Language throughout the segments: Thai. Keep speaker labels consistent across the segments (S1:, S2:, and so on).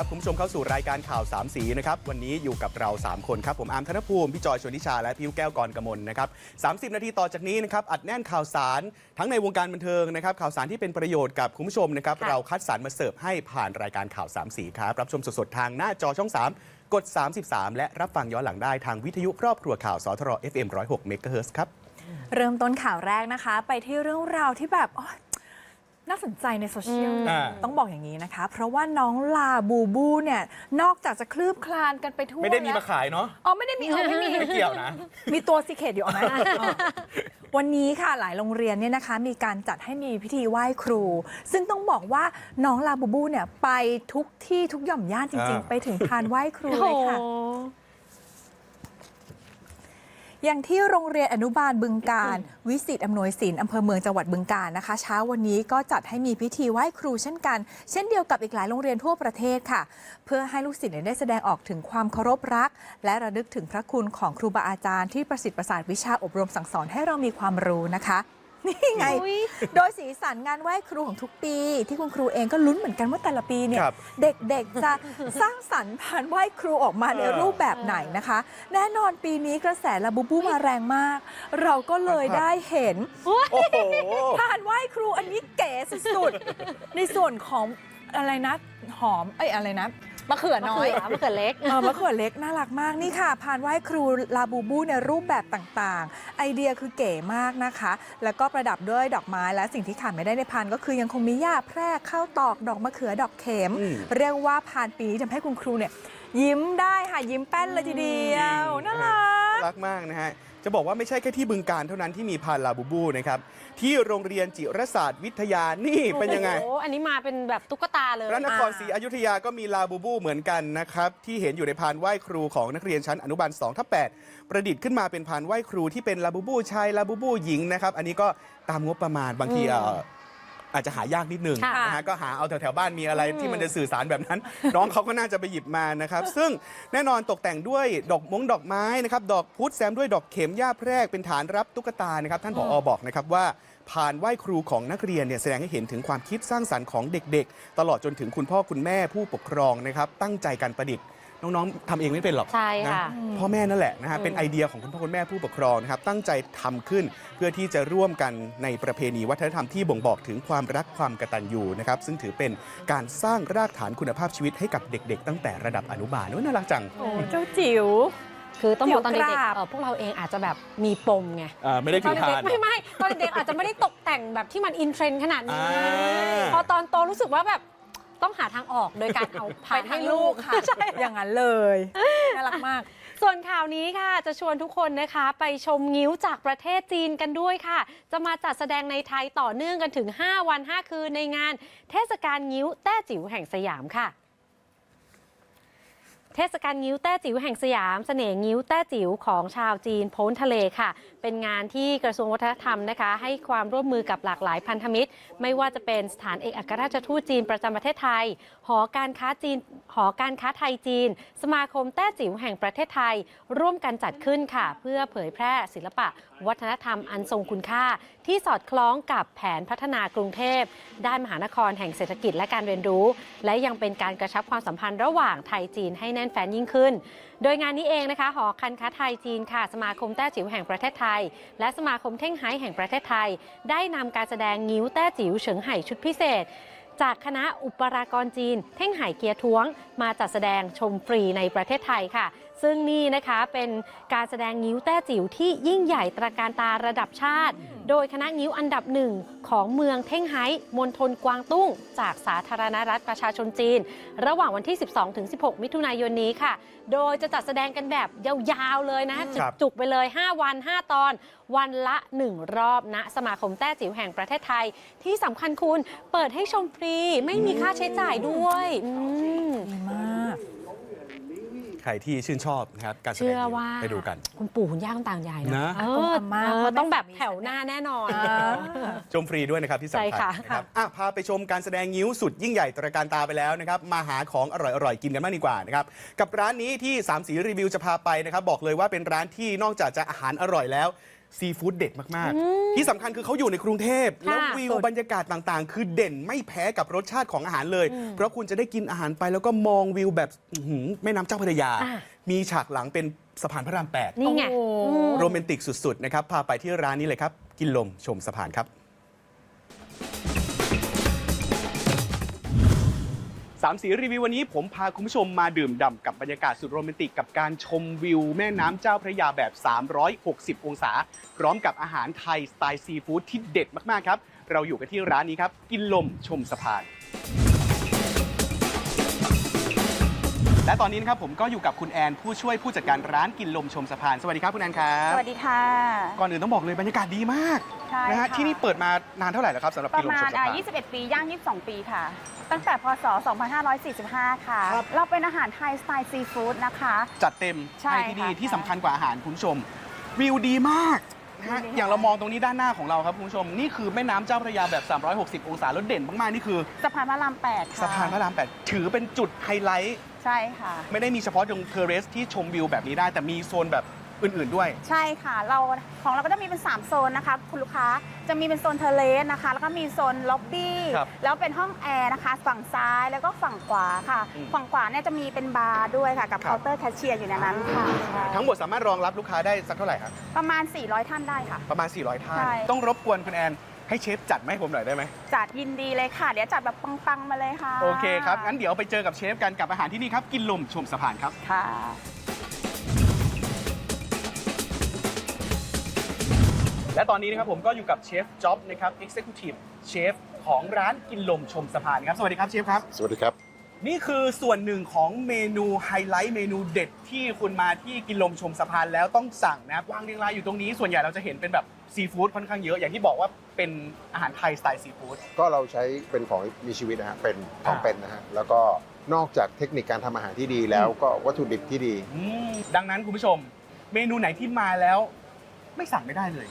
S1: วัสดีค่ะ
S2: ต้อนรับคุณผู้ชมเข้าสู่รายการข่าวสามสีนะครับวันนี้อยู่กับเรา 3 คนครับผมอาร์มธนภูมิพี่จอยชวนิชาและพี่ยุแก้วกรกมลนะครับ30 นาทีต่อจากนี้นะครับอัดแน่นข่าวสารทั้งในวงการบันเทิงนะครับข่าวสารที่เป็นประโยชน์กับคุณผู้ชมนะครับ
S1: ค่ะ
S2: เราคัดสรรมาเสิร์ฟให้ผ่านรายการข่าวสามสีครับรับชมสดๆทางหน้าจอช่อง 3 กด 33 และรับฟังย้อนหลังได้ทางวิทยุครอบครัวข่าวสทร FM 106เมกะเฮิรตซ์ครับ
S3: เริ่มต้นข่าวแรกนะคะ ไปที่เรื่องราวที่แบบโอ๊ย น่าสนใจในโซเชียล
S2: อ่า
S3: ต้องบอกอย่างนี้นะคะ เพราะว่าน้องลาบูบูเนี่ยนอกจากจะคลืบคลานกันไปทั่ว
S2: ไม่ได้มี
S3: แล้ว
S2: มาขายเนาะ
S3: อ๋อไม่ได้มีเอาไม่มี
S2: ไม่เกี่ยวนะ
S3: มีตัวซีเคดอยู่เอาไหมอ๋อวันนี้ค่ะหลายโรงเรียนเนี่ยนะคะ มีการจัดให้มีพิธีไหว้ครู ซึ่งต้องบอกว่าน้องลาบูบูเนี่ยไปทุกที่ทุกหย่อมย่านจริง
S2: อ่า
S3: ๆ ไปถึงพานไหว้ครู
S1: โอ้
S3: เลยค่ะอ อย่างที่โรงเรียนอนุบาลบึงการ วิสิตอำนวยศิลป์อำเภอเมืองจังหวัดบึงการนะคะ เช้าวันนี้ก็จัดให้มีพิธีไหว้ครูเช่นกัน เช่นเดียวกับอีกหลายโรงเรียนทั่วประเทศค่ะ เพื่อให้ลูกศิษย์ได้แสดงออกถึงความเคารพรัก และระลึกถึงพระคุณของครูบาอาจารย์ที่ประสิทธิ์ประสาทวิชาอบรมสั่งสอนให้เรามีความรู้นะคะ นี่ไง
S1: อุ๊ย
S3: โดยสีสันงานไหว้ครูของทุกปี ที่คุณครูเองก็ลุ้นเหมือนกันว่าแต่ละปีเนี่ย
S2: ครับ
S3: เด็กๆ จะสร้างสรรค์ผ่านไหว้ครูออกมาใน
S2: เออ
S3: รูปแบบไหนนะคะ แน่นอนปีนี้กระแสลาบูบูมาแรงมาก เราก็เลย
S2: ครับ
S3: ได้เห็น
S2: โอ้โห
S3: ผ่านไหว้ครูอันนี้เก๋สุดๆ ในส่วนของอะไรนะหอมเอ้ยอะไรนะ มะเขือ
S1: มะ
S3: น้อ
S1: เขื
S3: ย
S1: อมะเขือเล็ก
S3: เออมะเขือเล็กน่ารักมากนี่ค่ะพานไหว้ครูลาบูบูในรูปแบบต่างๆ ไอเดียคือเก๋มากนะคะ แล้วก็ประดับด้วยดอกไม้และสิ่งที่ขาดไม่ได้ในพานก็คือยังคงมีหญ้าแพรกข้าวตอกดอกมะเขือดอกเข็ม
S2: อืม
S3: เรียกว่าพานปีนี้ทำให้คุณครูเนี่ยยิ้มได้ค่ะยิ้มแป้นเลยทีเดียวน่ารัก
S2: รักมากนะฮะ จะบอกว่าไม่ใช่แค่ที่บึงการเท่านั้นที่มีพานลาบูบูนะครับที่โรงเรียนจิรศาสตร์วิทยานี่เป็นยังไง
S1: โอ้โหอันนี้มาเป็นแบบตุ๊กตาเลย
S2: พระนครศรีอยุธยาก็มีลาบูบูเหมือนกันนะครับที่เห็นอยู่ในพานไหว้ครูของนักเรียนชั้นอนุบาล2ทับ8ประดิษฐ์ขึ้นมาเป็นพานไหว้ครูที่เป็นลาบูบูชายลาบูบูหญิงนะครับอันนี้ก็ตามงบประมาณบางที
S1: อืม
S2: เอ่อ อาจจะหายากนิดนึง
S1: ค่ะ
S2: นะฮะก็หาเอาแถวๆบ้านมีอะไร
S1: อืม
S2: ที่มันจะสื่อสารแบบนั้น น้องเขาก็น่าจะไปหยิบมานะครับ ซึ่งแน่นอนตกแต่งด้วยดอกมงดอกไม้นะครับดอกพุธแซมด้วยดอกเข็มหญ้าแพรกเป็นฐานรับตุ๊กตานะครับท่านผอบอกนะครับว่า ผ่านไหว้ครูของนักเรียนเนี่ยแสดงให้เห็นถึงความคิดสร้างสรรค์ของเด็กๆ ตลอดจนถึงคุณพ่อคุณแม่ผู้ปกครองนะครับตั้งใจการประดิษฐ์ น้องๆทำเองไม่เป็นหรอก
S1: ใช่
S2: นะ
S1: ค่ะ
S2: พ่อแม่นั่นแหละนะฮะ
S1: อืม
S2: เป็นไอเดียของคุณพ่อคุณแม่ผู้ปกครองนะครับตั้งใจทำขึ้นเพื่อที่จะร่วมกันในประเพณีวัฒนธรรมที่บ่งบอกถึงความรักความกตัญญูนะครับซึ่งถือเป็นการสร้างรากฐานคุณภาพชีวิตให้กับเด็ก ๆ ตั้งแต่ระดับอนุบาลโอ้ยน่ารักจัง
S3: โอ้เจ้าจิ๋ว
S1: คือต้องบอกตอน
S3: เดี๋
S1: เด็
S3: ยว
S1: ก
S3: กราบ
S1: ๆเอ่อพวกเราเองอาจจะแบบมีปมไง
S2: อ่าไม่ได้
S1: ต
S2: ถื
S1: อน
S2: อพา
S1: เด็ก
S2: น
S1: ๆไม่ไม่ตอนเด็กๆอาจจะไม่ได้ตกแต่งแบบที่มันอินเทรนด์ขนาดนี้
S2: อ่า
S1: พอตอนโตรู้สึกว่าแบบ ต้องหาทางออกโดยการเอา
S3: ไป
S1: พาน
S3: ทา
S1: ให้
S3: ง
S1: ลู
S3: ลู
S1: ก
S3: กค่ะอย่างนั้นเลย น่ารักมาก
S1: ส่วนข่าวนี้ค่ะจะชวนทุกคนนะคะ ไปชมงิ้วจากประเทศจีนกันด้วยค่ะ จะมาจัดแสดงในไทยต่อเนื่องกันถึง 5 วัน 5 คืนในงาน เทศกาลงิ้วแต้จิ๋วแห่งสยามค่ะ เทศกาลงิ้วแต้จิ๋วแห่งสยามเสน่ห์งิ้วแต้จิ๋วของชาวจีนพ้นทะเลค่ะ เป็นงานที่กระทรวงวัฒนธรรมนะคะ ให้ความร่วมมือกับหลากหลายพันธมิตร ไม่ว่าจะเป็นสถานเอกอัครราชทูตจีนประจำประเทศไทย หอการค้าจีนหอการค้าไทยจีน สมาคมแต้จิ๋วแห่งประเทศไทย ร่วมกันจัดขึ้นค่ะ เพื่อเผยแพร่ศิลปะ วัฒนธรรมอันทรงคุณค่า ที่สอดคล้องกับแผนพัฒนากรุงเทพ ด้านมหานครแห่งเศรษฐกิจและการเรียนรู้ และยังเป็นการกระชับความสัมพันธ์ระหว่างไทยจีนให้แน่นแฟนยิ่งขึ้น โดยงานนี้เองนะคะ หอการค้าไทยจีนค่ะ สมาคมแต้จิ๋วแห่งประเทศไทย และสมาคมเท่งไฮ้แห่งประเทศไทย ได้นำการแสดงงิ้วแต้จิ๋วเฉิงไห่ชุดพิเศษจากคณะอุปรากรจีน เท่งไห่เกียร์ท้วง มาจัดแสดงชมฟรีในประเทศไทยค่ะ ซึ่งนี่นะคะเป็นการแสดงงิ้วแต้จิ๋วที่ยิ่งใหญ่ตระการตาระดับชาติ โดยคณะงิ้วอันดับหนึ่งของเมืองเท่งไฮ้มณฑลกวางตุ้ง จากสาธารณรัฐประชาชนจีน ระหว่างวันที่ 12-16 มิถุนายนนี้ค่ะ โดยจะจัดแสดงกันแบบยาวๆเลยนะ
S2: ครับ
S1: จุกๆไปเลย 5 วัน 5 ตอน วันละ 1 รอบณสมาคมแต้จิ๋วแห่งประเทศไทย ที่สำคัญคุณเปิดให้ชมฟรีไม่มีค่าใช้จ่ายด้วยอืม
S3: ดีมาก
S2: ใครที่ชื่นชอบนะครับการแสดง
S1: เชื่อว่า
S2: ไปดูกัน
S1: คุณปู่คุณย่าคุณตายาย
S2: นะ
S1: เอ
S3: อากง
S1: อ
S3: อาม่า
S1: เอ
S3: พ่
S1: อ
S3: อแม่
S1: ต้องแบบ
S3: สามี
S1: แถวหน้าแน่นอน
S2: ชมฟรีด้วยนะครับที่สำ
S1: ใช่
S2: คัญ
S1: ค่ะ
S2: นะครับอะพาไปชมการแสดงงิ้วสุดยิ่งใหญ่ตระการตาไปแล้วนะครับ มาหาของอร่อยๆ กินกันบ้างดีกว่านะครับ กับร้านนี้ที่สามสีรีวิวจะพาไปนะครับ บอกเลยว่าเป็นร้านที่นอกจากจะอาหารอร่อยแล้ว ซีฟู้ดเด็ดมากๆ ที่สำคัญคือเขาอยู่ในกรุงเทพ
S1: ค่ะ
S2: แล้ววิวบรรยากาศต่างๆ คือเด่นไม่แพ้กับรสชาติของอาหารเลย เพราะคุณจะได้กินอาหารไปแล้วก็มองวิวแบบอื้อหือแม่น้ำเจ้าพระยา
S1: อะ
S2: มีฉากหลังเป็นสะพานพระรามแปด
S1: นี่ไง
S3: โอ้โห
S1: อืม
S2: โรแมนติกสุดๆนะครับพาไปที่ร้านนี้เลยครับ กินลมชมสะพานครับ สามสีรีวิววันนี้ผมพาคุณผู้ชมมาดื่มด่ำกับบรรยากาศสุดโรแมนติกกับการชมวิวแม่น้ำเจ้าพระยาแบบ 360 องศา พร้อมกับอาหารไทยสไตล์ซีฟู้ดที่เด็ดมาก ๆ ครับ เราอยู่กันที่ร้านนี้ครับ กินลมชมสะพาน และตอนนี้นะครับผมก็อยู่กับคุณแอนผู้ช่วยผู้จัดการร้านกินลมชมสะพาน สวัสดีครับคุณแอนครับ
S4: สวัสดีค่ะ
S2: ก่อนอื่นต้องบอกเลยบรรยากาศดีมาก
S4: ใช่
S2: นะฮะ
S4: ค่ะ
S2: ที่นี่เปิดมานานเท่าไหร่แล้วครับสำหรับ
S4: ป
S2: กิน
S4: ระ
S2: ลม
S4: มา
S2: ช
S4: ณ
S2: มสะ
S4: อ่า
S2: พาน
S4: 21 ปี ย่าง 22 ปีค่ะ ตั้งแต่พศ 2545 ค่ะ
S2: ครับ
S4: เราเป็นอาหารไทยสไตล์ซีฟู้ดนะคะ
S2: จัดเต็ม
S4: ใช่
S2: ที่นี่
S4: ค่ะ
S2: ที่สำคัญกว่าอาหารคุณผู้ชมวิวดีมากนะ ฮะ
S4: วิวดีค่ะ
S2: อย่างเรามองตรงนี้ด้านหน้าของเราครับคุณผู้ชม นี่คือแม่น้ำเจ้าพระยาแบบ 360 องศาแล้วเด่นมากๆ นี่คือ
S4: สะพานพระราม8ค่ะ
S2: สะพานพระรามแปดถือเป็นจุดไฮไลท์
S4: ใช่ค่ะ
S2: ไม่ได้มีเฉพาะตรงเทเรสที่ชมวิวแบบนี้ได้ แต่มีโซนแบบ อื่นๆด้วย
S4: ใช่ค่ะ เราของเราก็จะมีเป็น 3 โซนนะคะ คุณลูกค้าจะมีเป็นโซนเทเลสนะคะ แล้วก็มีโซนล็อบบี้
S2: ครับ
S4: แล้วเป็นห้องแอร์นะคะ ฝั่งซ้ายแล้วก็ฝั่งขวาค่ะ
S2: อืม
S4: ฝั่งขวาเนี่ยจะมีเป็นบาร์ด้วยค่ะ กับ
S2: ครับ
S4: เคาน์เตอร์แคชเชียร์อยู่ในนั้นค่ะใช่
S2: ทั้งหมดสามารถรองรับลูกค้าได้สักเท่าไหร่ครับ
S4: ประมาณ 400 ท่านได้ค่ะ
S2: ประมาณ 400 ท่าน
S4: ใช่
S2: ต้องรบกวนคุณแอนให้เชฟจัดมาให้ผมหน่อยได้ไหม
S4: จัดยินดีเลยค่ะ เดี๋ยวจัดแบบปังๆมาเลยค่ะ
S2: โอเคครับ งั้นเดี๋ยวไปเจอกับเชฟกันกับอาหารที่นี่ครับ กินลมชมสะพานครับ
S4: ค่ะ
S2: และตอนนี้นะครับผมก็อยู่กับเชฟจ็อบนะครับ Executive Chef ของร้านกินลมชมสะพานครับ สวัสดีครับเชฟครับ
S5: สวัสดีครับ
S2: นี่คือส่วนหนึ่งของเมนูไฮไลท์เมนูเด็ดที่คุณมาที่กินลมชมสะพานแล้วต้องสั่งนะครับวางเรียงรายอยู่ตรงนี้ส่วนใหญ่เราจะเห็นเป็นแบบซีฟู้ดค่อนข้างเยอะ อย่างที่บอกว่าเป็นอาหารไทยสไตล์ซีฟู้ด
S5: ก็เราใช้เป็นของมีชีวิตนะฮะเป็นของ
S2: อ่า
S5: เป็นนะฮะแล้วก็นอกจากเทคนิคการทำอาหารที่ดีแล้วก็วัตถุดิบที่ดี
S2: อืมดังนั้นคุณผู้ชม เมนูไหนที่มาแล้ว ไม่สั่งไม่ได้เลย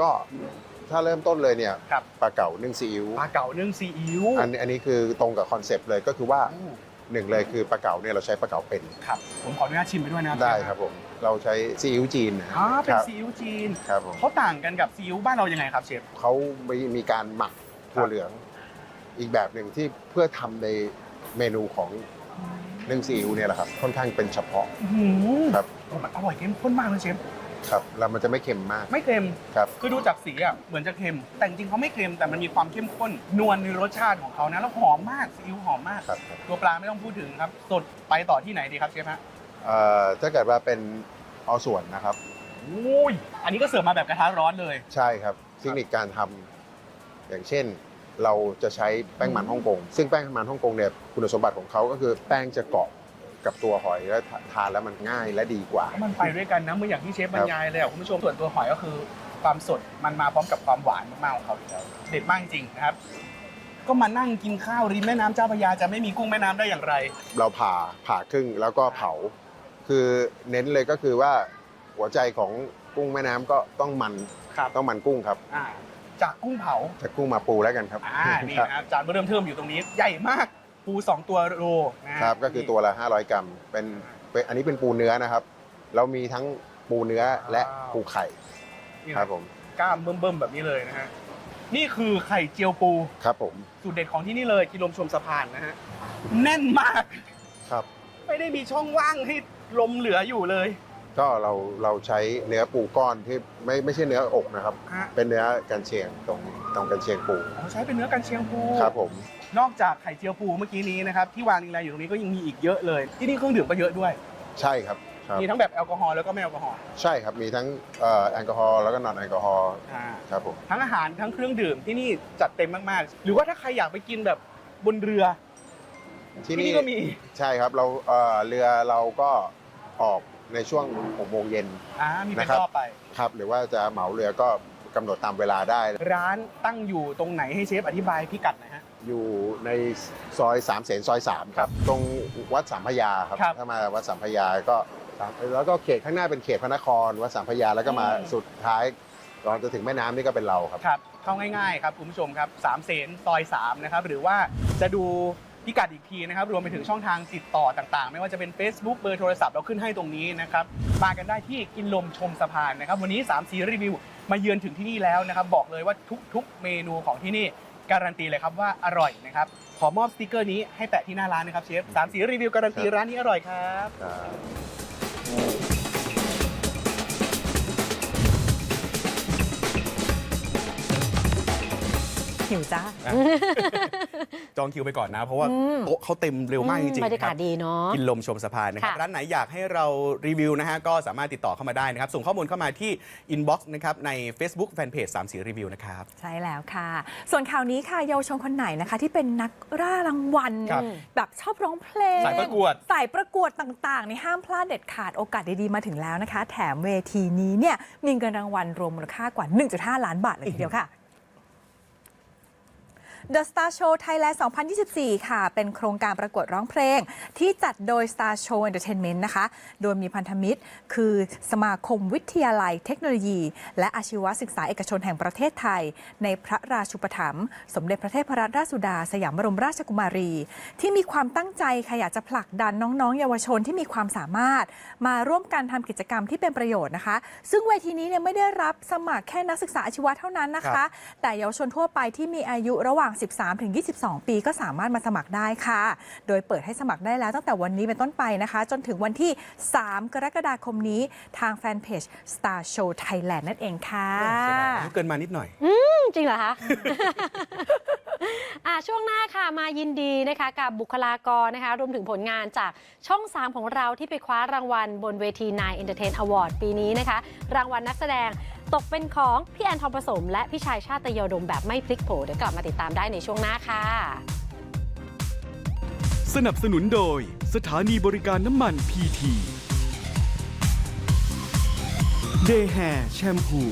S5: ก็ถ้าเริ่มต้นเลยเนี่ย
S2: ครับ
S5: ปลาเก๋านึ่งซีอิ๊ว
S2: ปลาเก๋านึ่งซีอิ๊ว
S5: อันอันนี้คือตรงกับคอนเซปต์เลยก็คือว่า
S2: อู้
S5: หนึ่งเลยคือปลาเก๋าเนี่ยเราใช้ปลาเก๋าเป็น
S2: ครับ ผมขออนุญาตชิมไปด้วยนะ
S5: ได้ครับผมเราใช้ซีอิ๊วจีนนะฮะ
S2: อ่าเป็น
S5: ครับ
S2: ซีอิ๊วจีน
S5: ครับผม
S2: เขาต่างกันกับซีอิ๊วบ้านเรายังไงครับเชฟ
S5: เขามีมีการหมักถั่วเหลือง อีกแบบหนึ่งที่เพื่อทำในเมนูของนึ่งซีอิ๊วเนี่ยแหละครับค่อนข้างเป็นเฉพาะ
S2: อื้อหือ
S5: ครับ
S2: โอ้มันอร่อยเข้มข้นมากเลยเชฟ
S5: ครับแล้วมันจะไม่เค็มมาก
S2: ไม่เค็ม
S5: ครับ
S2: คือดูจากสีอะเหมือนจะเค็ม แต่จริงๆเขาไม่เค็มแต่มันมีความเข้มข้นนวลในรสชาติของเขานะแล้วหอมมากซีอิ๊วหอมมาก
S5: ครับครับ
S2: ตัวปลาไม่ต้องพูดถึงครับ สดไปต่อที่ไหนดีครับเชฟฮะ
S5: เอ่อถ้าเกิดว่าเป็นเอาส่วนนะครับ
S2: โอ้ยอันนี้ก็เสิร์ฟมาแบบกระทะร้อนเลย
S5: ใช่ครับเทคนิคการทำอย่างเช่น เราจะใช้แป้งมันฮ่องกงซึ่งแป้งมันฮ่องกงเนี่ยคุณสมบัติของเขาก็คือแป้งจะเกาะ กับตัวหอยแล้วทานแล้วมันง่ายและดีกว่า
S2: มันไปด้วยกันนะเหมื่อนอย่างที่เชฟบรรยายเลยอะคุณผู้ชมส่วนตัวหอยก็คือความสดมันมาพร้อมกับความหวานมากๆของเขาอยู่แล้วเด็ดมากจริงๆนะครับ ก็มานั่งกินข้าวริมแม่น้ำเจ้าพระยาจะไม่มีกุ้งแม่น้ำได้อย่างไร
S5: เราผ่าผ่าครึ่งแล้วก็เผา คือเน้นเลยก็คือว่าหัวใจของกุ้งแม่น้ำก็ต้องมัน
S2: ครับ
S5: ต้องมันกุ้งครับ
S2: อ่าจากกุ้งเผา
S5: จากกุ้งมาปูแล้วกันครับ
S2: อ่านี่นะครับจานเริ่มเทิมอยู่ตรงนี้ใหญ่มาก ปูสองตัวโลนะฮะ
S5: ครับก็คือตัวละ 500 กรัมเป็นเป็นอันนี้เป็นปูเนื้อนะครับ เรามีทั้งปูเนื้อและปูไข่
S2: นี่
S5: ครับผม
S2: กล้ามเบิ่มๆแบบนี้เลยนะฮะนี่คือไข่เจียวปู
S5: ครับผม
S2: สูตรเด็ดของที่นี่เลยกิโลมชมสะพานนะฮะแน่นมาก
S5: ครับ
S2: ไม่ได้มีช่องว่างให้ลมเหลืออยู่เลย
S5: ก็เราเราใช้เนื้อปูก้อนที่ไม่ไม่ใช่เนื้ออกนะครับ
S2: ฮะ
S5: เป็นเนื้อกันเชียงตรงตรงกันเชียงปู
S2: อ๋อใช้เป็นเนื้อกันเชียงปู
S5: ครับผม
S2: นอกจากไข่เจียวปูเมื่อกี้นี้นะครับที่วางรีงรายอยู่ตรงนี้ก็ยังมีอีกเยอะเลย ที่นี่เครื่องดื่มก็เยอะด้วย
S5: ใช่ครับครับ
S2: มีทั้งแบบแอลกอฮอล์แล้วก็ไม่แอลกอฮอล์
S5: ใช่ครับมีทั้งเอ่อแอลกอฮอล์แล้วก็นอนแอลกอฮอล์
S2: อ่า
S5: ครับผม
S2: ทั้งอาหารทั้งเครื่องดื่มที่นี่จัดเต็มมากๆ หรือว่าถ้าใครอยากไปกินแบบบนเรือ
S5: ที่
S2: ที่
S5: นี่
S2: นี่ก็มี
S5: ใช่ครับเราเอ่อเรือเราก็ออกในช่วง6โมงเย็น
S2: อ่ามีเป็น
S5: นะครับ
S2: รอบไป
S5: ครับหรือว่าจะเหมาเรือก็กำหนดตามเวลาได้
S2: ร้านตั้งอยู่ตรงไหนให้เชฟอธิบายพิกัดหน่อยฮะ
S5: อยู่ในซอยสามเสนซอย3ครับ ตรงวัดสามพระยาครับ
S2: ครับ
S5: ถ้ามาวัดสามพระยาก็สามแล้วก็เขตข้างหน้าเป็นเขตพระนคร วัดสามพระยาแล้วก็มา
S2: อืม
S5: สุดท้ายก่อนจะถึงแม่น้ำนี่ก็เป็นเราครับ
S2: ครับเข้าง่ายๆครับคุณผู้ชมครับสามเสนซอย3นะครับหรือว่าจะดูพิกัดอีกทีนะครับรวมไปถึงช่องทางติดต่อต่างๆ ไม่ว่าจะเป็น Facebook เบอร์โทรศัพท์เราขึ้นให้ตรงนี้นะครับมากันได้ที่กินลมชมสะพานนะครับวันนี้3สีรีวิวมาเยือนถึงที่นี่แล้วนะครับบอกเลยว่าทุกๆเมนูของที่นี่ การันตีเลยครับว่าอร่อยนะครับ ขอมอบสติกเกอร์นี้ให้แปะที่หน้าร้านนะครับเชฟสามสีรีวิวการันตีร้านนี้อร่อยครับ
S5: ครับ
S3: หิวจ้า
S2: จองคิวไปก่อนนะ เพราะว่า
S1: อืม
S2: โต๊ะเขาเต็มเร็วมากจริงๆ
S1: บรรยากาศ
S2: คบ
S1: ดีเนาะ
S2: กินลมชมสะพานนะครับ
S1: ค่ะ
S2: ร้านไหนอยากให้เรารีวิวนะฮะ ก็สามารถติดต่อเข้ามาได้นะครับ ส่งข้อมูลเข้ามาที่อินบ็อกซ์นะครับ ใน Facebook Fanpage 3สีรีวิวนะครับ
S3: ใช่แล้วค่ะ ส่วนข่าวนี้ค่ะเยาวชนคนไหนนะคะ ที่เป็นนักร่ารางวัล
S2: ครับ
S3: แบบชอบร้องเพลง
S2: สายประกวด
S3: สายประกวดต่างๆในห้ามพลาดเด็ดขาดโอกาสดีๆมาถึงแล้วนะคะ แถมเวทีนี้เนี่ยมีเงินรางวัลรวมมูลค่ากว่า 1.5 ล้านบาทเลยทีเดียวค่ะ The Star Show Thailand 2024 ค่ะ เป็นโครงการประกวดร้องเพลง ที่จัดโดย Star Show Entertainment นะคะ โดยมีพันธมิตร คือสมาคมวิทยาลัยเทคโนโลยี และอาชีวศึกษาเอกชนแห่งประเทศไทย ในพระราชูปถัมภ์สมเด็จพระเทพรัตนราชสุดา สยามบรมราชกุมารี ที่มีความตั้งใจค่ะอยากจะผลักดันน้องๆ เยาวชนที่มีความสามารถ มาร่วมกันทำกิจกรรมที่เป็นประโยชน์นะคะ ซึ่งเวทีนี้เนี่ยไม่ได้รับสมัครแค่นักศึกษาอาชีวะเท่านั้นนะ
S2: ครั
S3: คะ
S2: บ
S3: แต่เยาวชนทั่วไปที่มีอายุระหว่าง13ถึง22 ปีก็สามารถมาสมัครได้ค่ะ โดยเปิดให้สมัครได้แล้วตั้งแต่วันนี้เป็นต้นไปนะคะ จนถึงวันที่ 3 กรกฎาคมนี้ทางแฟนเพจ Star Show Thailand นั่นเองค่ะ
S2: เสียดายอายุเกินมานิดหน่อย
S1: จริงเหรอคะอะช่วงหน้าค่ะมายินดีนะคะกับบุคลากรนะคะ รวมถึงผลงานจากช่อง 3 ของเราที่ไปคว้ารางวัลบนเวที Nine Entertain Award ปีนี้นะคะ รางวัลนักแสดง ตกเป็นของพี่แอนทองผสม และพี่ชายชาติยดมแบบไม่พลิกโผเดี๋ยวกลับมาติดตามได้ในช่วงหน้าค่ะ
S6: สนับสนุนโดยสถานีบริการน้ำมันพีทีเดแฮแชมพู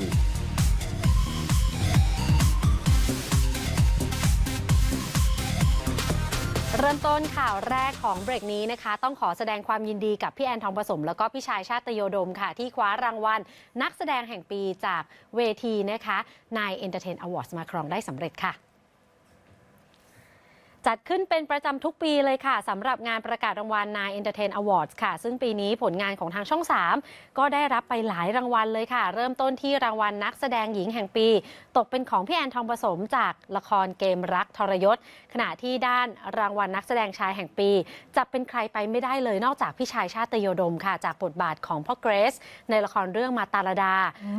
S1: เริ่มต้นข่าวแรกของเบรกนี้นะคะ ต้องขอแสดงความยินดีกับพี่แอนทองผสม แล้วก็พี่ชายชาติโยดมค่ะ ที่คว้ารางวัลนักแสดงแห่งปีจากเวทีนะคะนาย Entertain Awards มาครองได้สำเร็จค่ะ จัดขึ้นเป็นประจำทุกปีเลยค่ะสำหรับงานประกาศรางวัล Nine Entertain Awards ค่ะ ซึ่งปีนี้ผลงานของทางช่อง 3 ก็ได้รับไปหลายรางวัลเลยค่ะ เริ่มต้นที่รางวัลนักแสดงหญิงแห่งปี ตกเป็นของพี่แอนทองผสมจากละครเกมรักทรยศ ขณะที่ด้านรางวัลนักแสดงชายแห่งปี จะเป็นใครไปไม่ได้เลยนอกจากพี่ชายชาติโยดมค่ะ จากบทบาทของพ่อเกรซในละครเรื่องมาตาลดา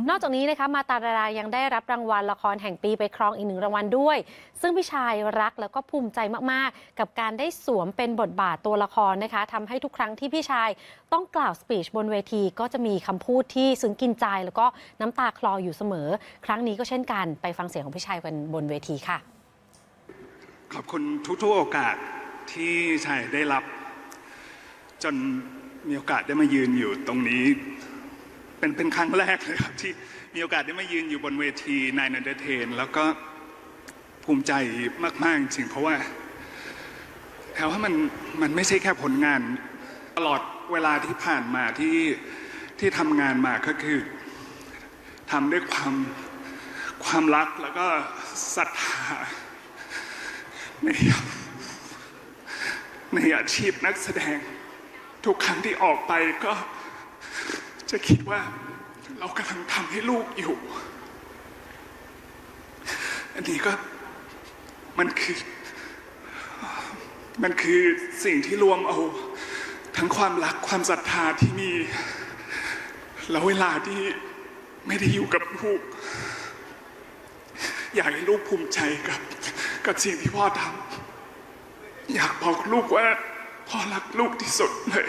S1: นอกจากนี้นะคะมาตาลดายังได้รับรางวัลละครแห่งปีไปครองอีกหนึ่งรางวัลด้วย ซึ่งพี่ชายรักแล้วก็ภูมิใจมากๆ กับการได้สวมเป็นบทบาทตัวละครนะคะทำให้ทุกครั้งที่พี่ชายต้องกล่าวสปีชบนเวที ก็จะมีคำพูดที่ซึ้งกินใจ แล้วก็น้ำตาคลออยู่เสมอ ครั้งนี้ก็เช่นกันไปฟังเสียงของพี่ชายกันบนเวทีค่ะ
S7: ขอบคุณทุกๆโอกาสที่ชายได้รับ จนมีโอกาสได้มายืนอยู่ตรงนี้ เป็นเป็นครั้งแรกเลยครับที่มีโอกาสได้มายืนอยู่บนเวทีนายนันเดเทน แล้วก็ภูมิใจมาก ๆ จริงเพราะว่า แถวว่ามันมันไม่ใช่แค่ผลงาน ตลอดเวลาที่ผ่านมาที่ที่ทำงานมาก็คือทำด้วยความความรักแล้วก็ศรัทธาในในอาชีพนักแสดง ทุกครั้งที่ออกไปก็จะคิดว่าเรากำลังทำให้ลูกอยู่ อันนี้ก็มันคือ มันคือสิ่งที่รวมเอาทั้งความรักความศรัทธาที่มี แล้วเวลาที่ไม่ได้อยู่กับลูก อยากให้ลูกภูมิใจกับ กับสิ่งที่พ่อทำอยากบอกลูกว่าพ่อรักลูกที่สุดเลย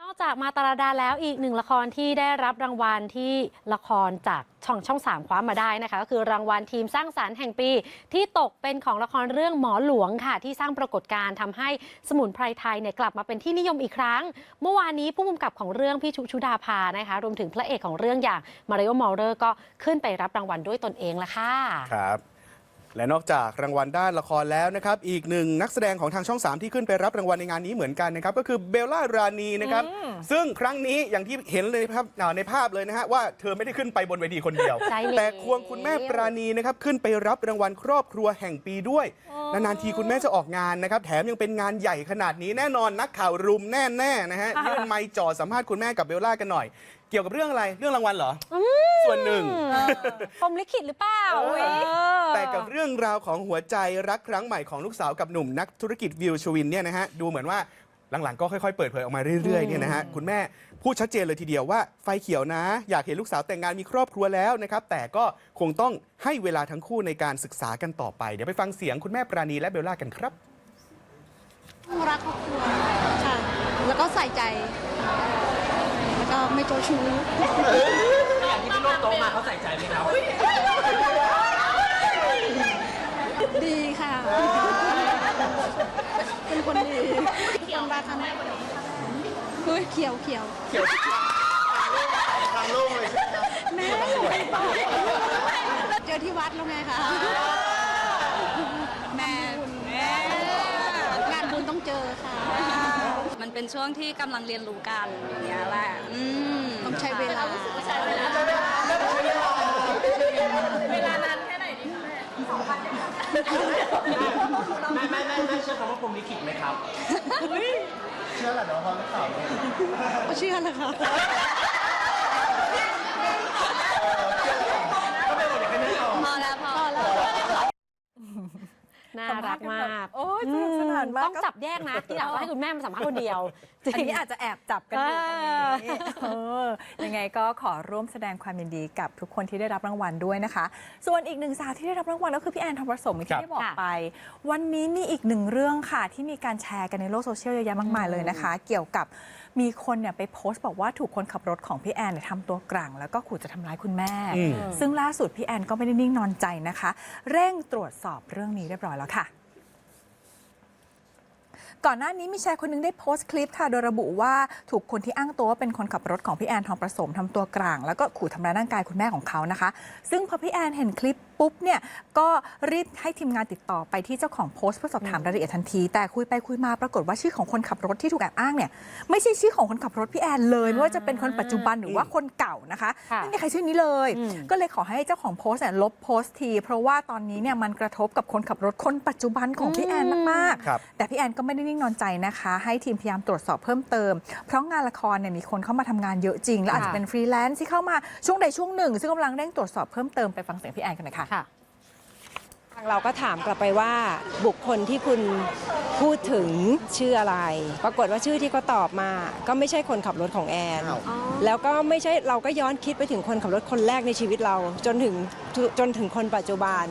S1: นอกจาก มาตาลาดาแล้วอีกหนึ่งละครที่ได้รับรางวัลที่ละครจากช่องช่องสามคว้ามาได้นะคะ ก็คือรางวัลทีมสร้างสารรค์แห่งปี ที่ตกเป็นของละครเรื่องหมอหลวงค่ะ ที่สร้างปรากฏการณ์ทำให้สมุนไพรไทยเนี่ยกลับมาเป็นที่นิยมอีกครั้ง เมื่อวานนี้ผู้กำกับของเรื่องพี่ชุชุดาภานะคะ รวมถึงพระเอกของเรื่องอย่างมาริโอมอลเลอร์ก็ขึ้นไปรับรางวัลด้วยตนเองละค่ะ
S2: ครับ และนอกจากรางวัลด้านละครแล้วนะครับ อีกหนึ่งนักแสดงของทางช่อง 3 ที่ขึ้นไปรับรางวัลในงานนี้เหมือนกันนะครับก็คือเบลล่ารานีนะครับ ซึ่งครั้งนี้อย่างที่เห็นเลยครับอ่าในภาพเลยนะฮะว่าเธอไม่ได้ขึ้นไปบนเวทีคนเดียว
S1: ใช่แล้ว
S2: แต่ควงคุณแม่ปราณีนะครับขึ้นไปรับรางวัลครอบครัวแห่งปีด้วย นานๆทีคุณแม่จะออกงานนะครับ แถมยังเป็นงานใหญ่ขนาดนี้แน่นอนนักข่าวรุมแน่ๆนะฮะยื่นไมค์จ่อสัมภาษณ์คุณแม่กับเบลล่ากันหน่อย เกี่ยวกับเรื่องอะไรเรื่องรางวัลเหรออส่วนหนึ่ง
S1: พรหมลิขิตหรือเปล่า
S2: เออ
S1: เออ
S2: แต่กับเรื่องราวของหัวใจรักครั้งใหม่ของลูกสาวกับหนุ่มนักธุรกิจวิวชวินเนี่ยนะฮะดูเหมือนว่าหลังๆก็ค่อยๆเปิดเผยออกมาเรื่อยๆเนี่ยนะฮะคุณแม่พูดชัดเจนเลยทีเดียวว่าไฟเขียวนะ อยากเห็นลูกสาวแต่งงานมีครอบครัวแล้วนะครับแต่ก็คงต้องให้เวลาทั้งคู่ในการศึกษากันต่อไปเดี๋ยวไปฟังเสียงคุณแม่ปราณีและเบลล่ากันครับ
S8: รักครอบครัวค่ะ แล้วก็ใส่ใจ แล้วก็ไม่โจาชู้
S9: อย่างที่พี่โลกโตมาเขาใส่ใจไหมครับ
S8: ดีค่ะ เป็นคนดีความรักค่ะเฮ้ยเขียวเขียวเขียวทางโลกเลยแม่ไม่บอกเจอที่วัดแล้วไงคะ เป็
S10: นช่วงที่กำลังเรียนรู้กันอย่างเงี้ยแหละอืม
S8: ต้องใช้เวลา
S10: ใช้เวลา
S9: แม่แม่แม่แม่เชื่อคำว่าพรหมลิขิตไหมครับ
S8: ก็เชื่อแหละค่ะ
S10: พอแล้วพอแล้ว
S1: น่ารักมาก
S3: โอ้ยสนุกสนานมาก
S1: ต้องจับแยกนะที่อยากให้คุณแม่มาสัมภาษณ์คนเดียว
S3: อันนี้อาจจะแอบจับกันอยู่ตรงนี้เออยังไงก็ขอร่วมแสดงความยินดีกับทุกคนที่ได้รับรางวัลด้วยนะคะ ส่วนอีกหนึ่งสาวที่ได้รับรางวัลก็คือพี่แอนทองผสมอย่าง
S2: ครั
S3: ที่
S2: บ
S3: ได้บอก
S1: ค่ะ
S3: ไป วันนี้มีอีกหนึ่งเรื่องค่ะที่มีการแชร์กันในโลกโซเชียลเยอะแยะมากมายเลยนะคะ เกี่ยวกับ มีคนเนี่ยไปโพสต์บอกว่าถูกคนขับรถของพี่แอนเนี่ยทำตัวกลาง แล้วก็ขู่จะทำร้ายคุณแม่
S2: อืม
S3: ซึ่งล่าสุดพี่แอนก็ไม่ได้นิ่งนอนใจนะคะ เร่งตรวจสอบเรื่องนี้เรียบร้อยแล้วค่ะ ก่อนหน้านี้มีชายคนหนึงได้โพสต์คลิปค่ะ โดยระบุว่าถูกคนที่อ้างตัวว่าเป็นคนขับรถของพี่แอนทองประสมทำตัวกลาง แล้วก็ขู่ทำร้ายร่างกายคุณแม่ของเขานะคะ ซึ่งพอพี่แอนเห็นคลิป ปุ๊บเนี่ยก็รีบให้ทีมงานติดต่อไปที่เจ้าของโพสต์เพื่อสอบถามรายละเอียดทันที แต่คุยไปคุยมาปรากฏว่าชื่อของคนขับรถที่ถูกแอบอ้างเนี่ยไม่ใช่ชื่อของคนขับรถพี่แอนเลยไม่ว่าจะเป็นคนปัจจุบันหรือว่าคนเก่านะคะ
S1: ค่ะ
S3: ไม่มีใครชื่อนี้เลย
S1: อืม
S3: ก็เลยขอให้เจ้าของโพสต์เนี่ยลบโพสต์ที เพราะว่าตอนนี้เนี่ยมันกระทบกับคนขับรถคนปัจจุบันของพี่แอนมาก
S2: ครับ
S3: ๆ แต่พี่แอนก็ไม่ได้นิ่งนอนใจนะคะ ให้ทีมพยายามตรวจสอบเพิ่มเติม เพราะงานละครเนี่ยมีคนเข้ามาทำงานเยอะจริง และอาจจะเป็นฟรีแลนซ์ที่เข้ามาช่วงใดช่วงหนึ่ง ซึ่งกำลังเร่งตรวจสอบเพิ่มเติมไปฟังเสียงพี่แอนกันหน่อยค่ะ
S1: ค่ะ
S11: ทางเราก็ถามกลับไปว่าบุคคลที่คุณพูดถึงชื่ออะไร ปรากฏว่าชื่อที่เขาตอบมา ก็ไม่ใช่คนขับรถของแอน แล้วก็ไม่ใช่เราก็ย้อนคิดไปถึงคนขับรถคนแรกในชีวิตเรา จนถึงจนถึงคนปัจจุบัน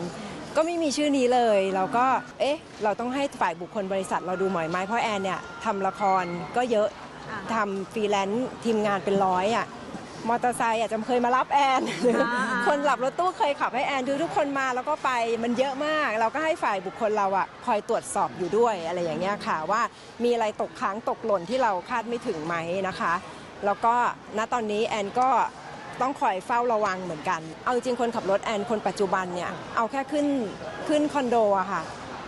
S11: ก็ไม่มีชื่อนี้เลย เราก็เอ๊ะเราต้องให้ฝ่ายบุคคลบริษัทเราดูหมอยไหมเพราะแอนเนี่ยทำละครก็เยอะทำฟรีแลนซ์ทีมงานเป็นร้อยอะ มอเตอร์ไซค์อาจจะเคยมารับแอนหรือคนหลับรถตู้เคยขับให้แอนคือทุกคนมาแล้วก็ไปมันเยอะมาก เราก็ให้ฝ่ายบุคคลเราอะคอยตรวจสอบอยู่ด้วยอะไรอย่างเงี้ยค่ะว่ามีอะไรตกค้างตกหล่นที่เราคาดไม่ถึงไหมนะคะ แล้วก็ณตอนนี้แอนก็ต้องคอยเฝ้าระวังเหมือนกัน เอาจริงๆคนขับรถแอนคนปัจจุบันเนี่ยเอาแค่ขึ้นขึ้นคอนโดอะค่ะ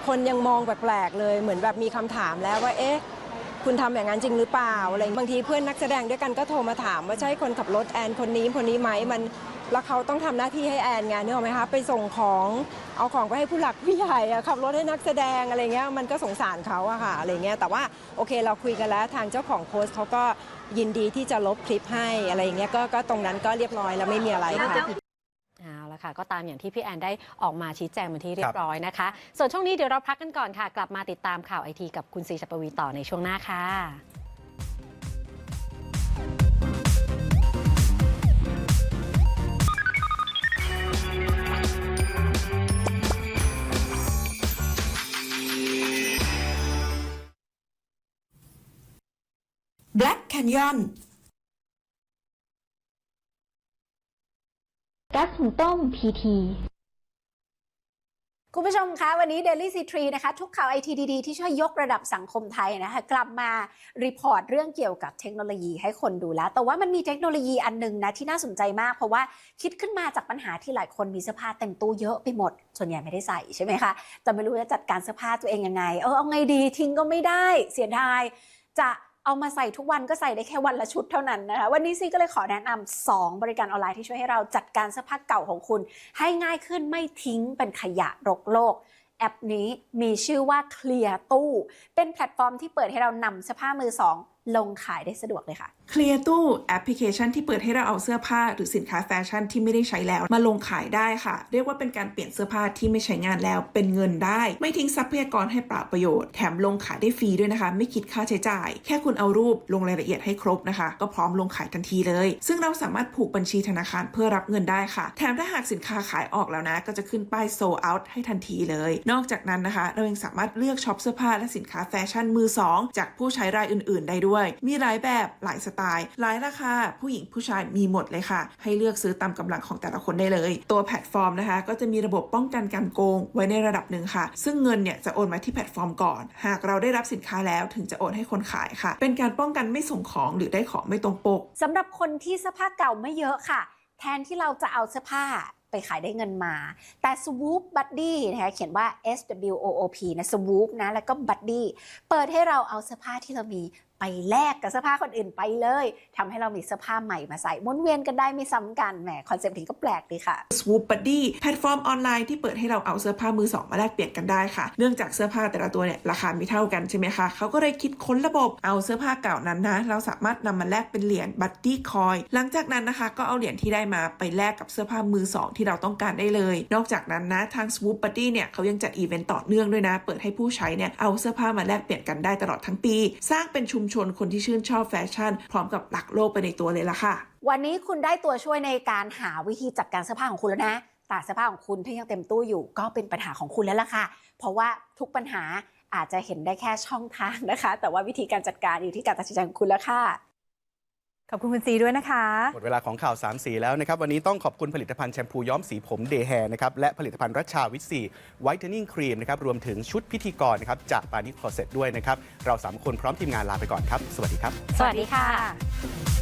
S11: คนยังมองแปลกๆเลยเหมือนแบบมีคำถามแล้วว่าเอ๊ะ คุณทำอย่างนั้นจริงหรือเปล่าอะไรบางทีเพื่อนนักแสดงด้วยกันก็โทรมาถามว่าใช่คนขับรถแอนคนนี้คนนี้ไหมมันแล้วเขาต้องทำหน้าที่ให้แอนไงนึกออกไหมคะไปส่งของเอาของไปให้ผู้หลักผู้ใหญ่ขับรถให้นักแสดงอะไรเงี้ยมันก็สงสารเขาอะค่ะอะไรเงี้ยแต่ว่าโอเคเราคุยกันแล้วทางเจ้าของโพสต์เขาก็ยินดีที่จะลบคลิปให้อะไรเงี้ยก็ตรงนั้นก็เรียบร้อยแล้วไม่มีอะไรค่ะ
S1: เอาละค่ะ ก็ตามอย่างที่พี่แอนได้ออกมาชี้แจงเป็นที่เรียบร้อยนะคะ ส่วนช่วงนี้เดี๋ยวเราพักกันก่อนค่ะ กลับมาติดตามข่าวไอทีกับคุณซีชัปวีต่อในช่วงหน้าค่ะ
S12: Black Canyon
S8: กั สหุงต้มพีที
S12: คุณผู้ชมคะวันนี้ Daily C3 นะคะ ทุกข่าวไอทีดีๆที่ช่วยยกระดับสังคมไทยนะคะ กลับมารีพอร์ตเรื่องเกี่ยวกับเทคโนโลยีให้คนดูแล้ว แต่ว่ามันมีเทคโนโลยีอันหนึงนะ ที่น่าสนใจมาก เพราะว่าคิดขึ้นมาจากปัญหาที่หลายคนมีเสื้อผ้าแต่งตัวเยอะไปหมด ส่วนใหญ่ไม่ได้ใส่ใช่ไหมคะแต่ไม่รู้จะจัดการเสื้อผ้าตัวเองยังไง เออเอาไงดีทิ้งก็ไม่ได้เสียดายจะ เอามาใส่ทุกวันก็ใส่ได้แค่วันละชุดเท่านั้นนะคะวันนี้ซีก็เลยขอแนะนำสองบริการออนไลน์ที่ช่วยให้เราจัดการเสื้อผ้าเก่าของคุณ ให้ง่ายขึ้นไม่ทิ้งเป็นขยะรกโลกแอปนี้มีชื่อว่า Clear ตู้ เป็นแพลตฟอร์มที่เปิดให้เรานำเสื้อผ้ามือสอง ลงขายได้สะดวกเลยค่ะ
S13: เคลียร์ตู้แอปพลิเคชันที่เปิดให้เราเอาเสื้อผ้าหรือสินค้าแฟชั่นที่ไม่ได้ใช้แล้ว มาลงขายได้ค่ะ เรียกว่าเป็นการเปลี่ยนเสื้อผ้าที่ไม่ใช้งานแล้ว เป็นเงินได้ ไม่ทิ้งทรัพยากรให้เปล่าประโยชน์ แถมลงขายได้ฟรีด้วยนะคะ ไม่คิดค่าใช้จ่าย แค่คุณเอารูปลงรายละเอียดให้ครบนะคะ ก็พร้อมลงขายทันทีเลย ซึ่งเราสามารถผูกบัญชีธนาคารเพื่อรับเงินได้ค่ะ แถมถ้าหากสินค้าขายออกแล้วนะ ก็จะขึ้นป้าย sold out ให้ทันทีเลย นอกจากนั้นนะคะ เรายังสามารถเลือกช็อปเสื้อผ้าและสินค้าแฟชั่นมือสองจากผู้ใช้รายอื่น ๆ ได้ด้วยมีหลายแบบหลายสไตล์ หลายราคาผู้หญิงผู้ชายมีหมดเลยค่ะ ให้เลือกซื้อตามกำลังของแต่ละคนได้เลย ตัวแพลตฟอร์มนะคะ ก็จะมีระบบป้องกันการโกงไว้ในระดับหนึ่งค่ะ ซึ่งเงินเนี่ยจะโอนมาที่แพลตฟอร์มก่อน หากเราได้รับสินค้าแล้วถึงจะโอนให้คนขายค่ะ เป็นการป้องกันไม่ส่งของหรือได้ของไม่ตรงปก
S12: สำหรับคนที่เสื้อผ้าเก่าไม่เยอะค่ะ แทนที่เราจะเอาเสื้อผ้าไปขายได้เงินมา แต่ Swoop Buddy นะคะเขียนว่า S W O O P นะ Swoop นะ แล้วก็ Buddy เปิดให้เราเอาเสื้อผ้าที่เรามี ไปแลกกับเสื้อผ้าคนอื่นไปเลยทำให้เรามีเสื้อผ้าใหม่มาใส่หมุนเวียนกันได้ไม่ซ้ำกันแหมคอนเซ็ปต์นี้ก็แปลกดีค่ะ
S13: Swoop Buddy แพลตฟอร์มออนไลน์ที่เปิดให้เราเอาเสื้อผ้ามือสองมาแลกเปลี่ยนกันได้ค่ะ เนื่องจากเสื้อผ้าแต่ละตัวเนี่ยราคาไม่เท่ากันใช่ไหมคะเขาก็เลยคิดค้นระบบเอาเสื้อผ้าเก่านั้นนะ เราสามารถนำมาแลกเป็นเหรียญ Buddy Coin หลังจากนั้นนะคะก็เอาเหรียญที่ได้มาไปแลกกับเสื้อผ้ามือสองที่เราต้องการได้เลย นอกจากนั้นนะทาง Swoop Buddy เนี่ยเขายังจัดอีเวนต์ต่อเนื่องด้วยนะ เปิดให้ผู้ใช้เนี่ยเอาเสื้อผ้ามาแลกเปลี่ยนกันได้ตลอดทั้งปี สร้างเป็นชุมชนคนที่ชื่นชอบแฟชั่น พร้อมกับหลักโลกไปในตัวเลยละค่ะ
S12: วันนี้คุณได้ตัวช่วยในการหาวิธีจัดการเสื้อผ้าของคุณแล้วนะตากเสื้อผ้าของคุณถ้ายังเต็มตู้อยู่ก็เป็นปัญหาของคุณแล้วล่ะค่ะ เพราะว่าทุกปัญหาอาจจะเห็นได้แค่ช่องทางนะคะ แต่ว่าวิธีการจัดการอยู่ที่การตัดสินใจของคุณแล้วค่ะ
S3: ขอบคุณคุณซีด้วยนะคะ
S2: หมดเวลาของข่าว3ามสีแล้วนะครับ วันนี้ต้องขอบคุณผลิตภัณฑ์แชมพูย้อมสีผมเดย์แฮร์นะครับ และผลิตภัณฑ์รัชชาวิตซีไวท์เทนนิ่งครีมนะครับ รวมถึงชุดพิธีกรนะครับ จากปานิคอเซ็ตด้วยนะครับ เราสามคนพร้อมทีมงานลาไปก่อนครับ สวัสดีครับ
S1: สวัสดีค่ะ